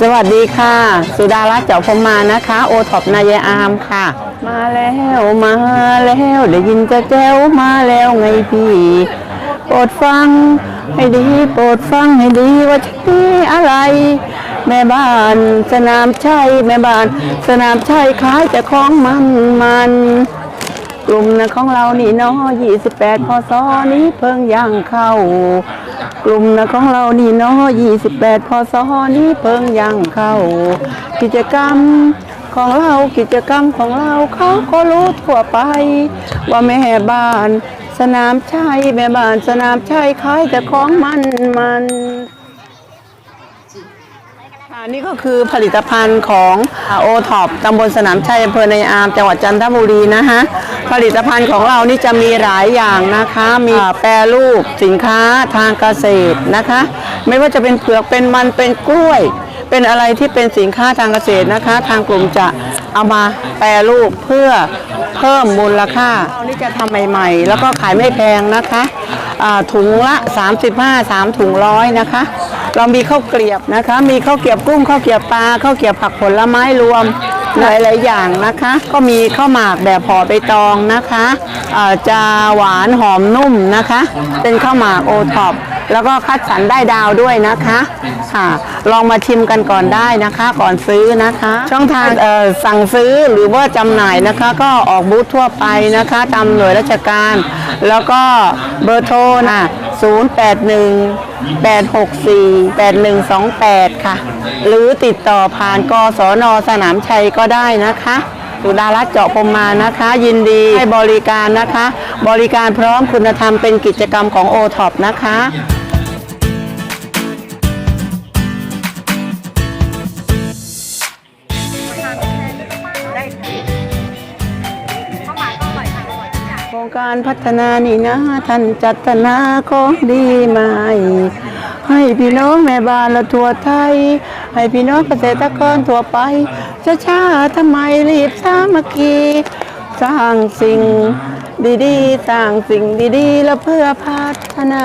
สวัสดีค่ะ สุดารัตน์เจ้าพมานะคะ โอท็อปนายายอามค่ะ มาแล้วมาแล้วได้ยินจะแจ้วมาแล้วไงพี่โปรดฟังให้ดีโปรดฟังให้ดีว่าที่อะไร แม่บ้านสนามชัยแม่บ้าน สนามชัยขายแต่ของมันมันกลุ่มนะของเรานี่เนาะ28พศนี้เพิ่งย่างเข้า กลุ่มนะของเรานี่เนาะ28 พศนี้เพิ่งยังเข้า กิจกรรมของเรากิจกรรมของเราเขาก็รู้ทั่วไป ว่าแม่บ้าน สนามชัยแม่บ้านสนามชัยขายแต่ของมันมัน ค่ะนี่ก็คือผลิตภัณฑ์ของโอท็อปตำบลสนามชัยอำเภอในอามจังหวัดจันทบุรีนะคะผลิตภัณฑ์ของเรานี่จะมีหลายอย่างนะคะ มีแปรรูปสินค้าทางเกษตรนะคะ ไม่ว่าจะเป็นเผือกเป็นมันเป็นกล้วย เป็นอะไรที่เป็นสินค้าทางเกษตรนะคะ ทางกลุ่มจะเอามาแปรรูปเพื่อเพิ่มมูลค่าเรานี่จะทำใหม่ๆ แล้วก็ขายไม่แพงนะคะถุงละ 35 3ถุงร้อยนะคะ เรามีข้าวเกลียบนะคะ มีข้าวเกลียบกุ้งข้าวเกลียบปลาข้าวเกลียบผักผลไม้รวมหลายๆอย่างนะคะ ก็มีข้าวหมากแบบห่อใบตองนะคะจะหวานหอมนุ่มนะคะ เป็นข้าวหมากโอท็อป แล้วก็คัดสรรได้ดาวด้วยนะคะค่ะ ลองมาชิมกันก่อนได้นะคะ ก่อนซื้อนะคะ ช่องทางเอ่อสั่งซื้อหรือว่าจำหน่ายนะคะ ก็ออกบูธทั่วไปนะคะตามหน่วยราชการ แล้วก็เบอร์โทรนะ081 864 8128 ค่ะ หรือติดต่อผ่านกศนสนามชัยก็ได้นะคะสุดารัตน์เจาะพรมมานะคะ ยินดีให้บริการนะคะ บริการพร้อมคุณธรรมเป็นกิจกรรมของโอท็อปนะคะ การพัฒนานี่นะ ท่านจัดนาของดีมาให้ให้พี่น้องแม่บ้านและทั่วไทย ให้พี่น้องเกษตรกรทั่วไปจะช้าทำไมรีบสามัคคีสร้างสิ่งดีๆ สร้างสิ่งดีๆ แล้วเพื่อพัฒนา